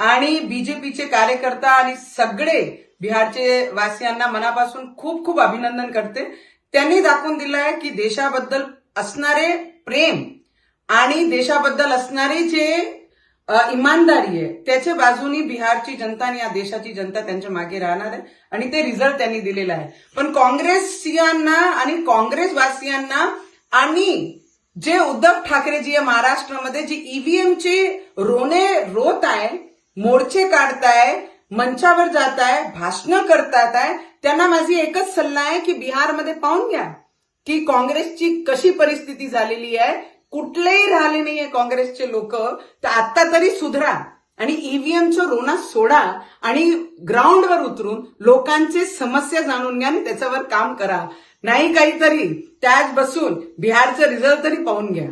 आणि बीजेपीचे कार्यकर्ता आणि सगळे बिहारचे वासियांना मनापासून खूप खूप अभिनंदन करते. त्यांनी दाखवून दिलं आहे की देशाबद्दल असणारे प्रेम आणि देशाबद्दल असणारी जे इमानदारी आहे त्याच्या बाजूनी बिहारची जनता आणि या देशाची जनता त्यांच्या मागे राहणार आहे आणि ते रिझल्ट त्यांनी दिलेला आहे. पण काँग्रेसियांना आणि काँग्रेसवासियांना आणि जे उद्धव ठाकरेजी आहे महाराष्ट्रामध्ये जी ईव्हीएमचे रोने रोत आहे मोर्चे काढताय मंचावर जाताय भाषण भाषणं करतात आहे त्यांना माझी एकच सल्ला आहे की बिहारमध्ये पाहून घ्या की काँग्रेसची कशी परिस्थिती झालेली आहे कुठलेही राहिले नाहीये काँग्रेसचे लोक तर आता तरी सुधरा आणि ईव्हीएमचं रोना सोडा आणि ग्राउंडवर उतरून लोकांचे समस्या जाणून घ्या आणि त्याच्यावर काम करा. नाही काहीतरी त्याच बसून बिहारचं रिझल्ट तरी पाहून घ्या.